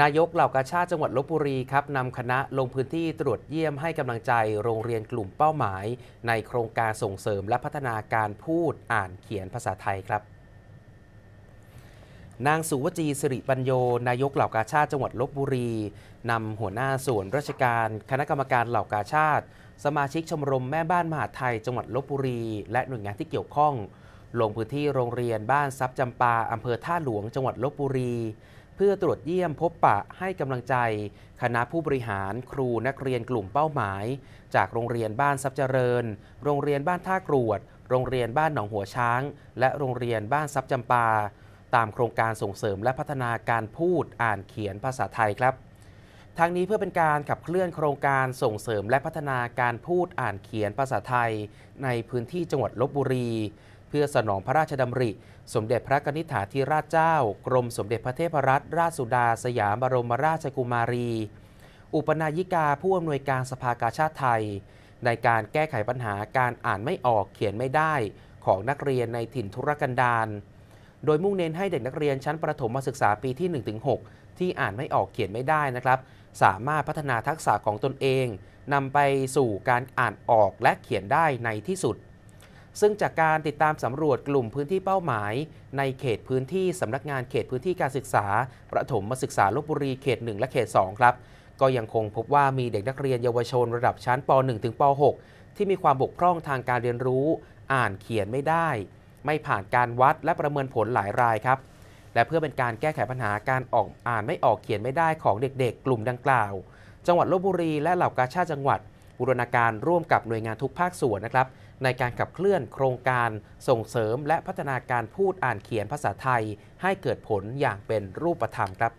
นายกเหล่ากาชาติจังหวัดลบบุรีครับนำคณะลงพื้นที่ตรวจเยี่ยมให้กำลังใจโรงเรียนกลุ่มเป้าหมาย ในโครงการส่งเสริมและพัฒนาการพูดอ่านเขียนภาษาไทยครับ นางสุวจีสิริปัญโยนายกเหล่ากาชาติจังหวัดลบบุรีนำหัวหน้าส่วนราชการ คณะกรรมการเหล่ากาชาติ สมาชิกชมรมแม่บ้านมหาไทย จังหวัดลบบุรี และหน่วยงานที่เกี่ยวข้องลงพื้นที่โรงเรียนบ้านซับจำปาอำเภอท่าหลวงจังหวัดลบบุรี เพื่อตรวจเยี่ยมพบปะให้กำลังใจ คณะผู้บริหารครูนักเรียนกลุ่มเป้าหมาย จากโรงเรียนบ้านซับเจริญ โรงเรียนบ้านท่ากรวด โรงเรียนบ้านหนองหัวช้าง และโรงเรียนบ้านซับจำปา ตามโครงการส่งเสริมและพัฒนาการพูดอ่านเขียนภาษาไทยครับทางนี้เพื่อเป็นการขับเคลื่อนโครงการส่งเสริมและพัฒนาการพูดอ่านเขียนภาษาไทย ในพื้นที่จังหวัดลบบุรี พื่อสนองพระราชดำริ สมเด็จพระกนิษฐาธิราชเจ้า กรมสมเด็จพระเทพรัตนราชสุดาสยามบรมราชกุมารี อุปนายิกาผู้อำนวยการสภากาชาติไทย ในการแก้ไขปัญหาการอ่านไม่ออกเขียนไม่ได้ของนักเรียนในถิ่นทุรกันดารโดยมุ่งเน้นให้เด็กนักเรียนชั้นประถมศึกษาปีที่ 1-6 ที่อ่านไม่ออกเขียนไม่ได้นะครับ สามารถพัฒนาทักษะของตนเองนำไปสู่การอ่านออกและเขียนได้ในที่สุด ซึ่งจากการติดตามสำรวจกลุ่มพื้นที่เป้าหมาย ในเขตพื้นที่สำนักงานเขตพื้นที่การศึกษา ประถมศึกษาลบบุรีเขต 1 และเขต 2 ครับ ก็ยังคงพบว่ามีเด็กนักเรียนเยาวชนระดับชั้นป .1 ถึงป .6 ที่มีความบกพร่องทางการเรียนรู้ อ่านเขียนไม่ได้ ไม่ผ่านการวัดและประเมินผลหลายรายครับและเพื่อเป็นการแก้ไขปัญหาการออกอ่านไม่ออกเขียนไม่ได้ของเด็กๆ กลุ่มดังกล่าว จังหวัดลบบุรีและเหล่ากาชาติจังหวัด บูรณาการร่วมกับหน่วยงานทุกภาคส่วนนะครับในการขับเคลื่อนโครงการส่งเสริมและพัฒนาการพูดอ่านเขียนภาษาไทย ให้เกิดผลอย่างเป็นรูปธรรมครับ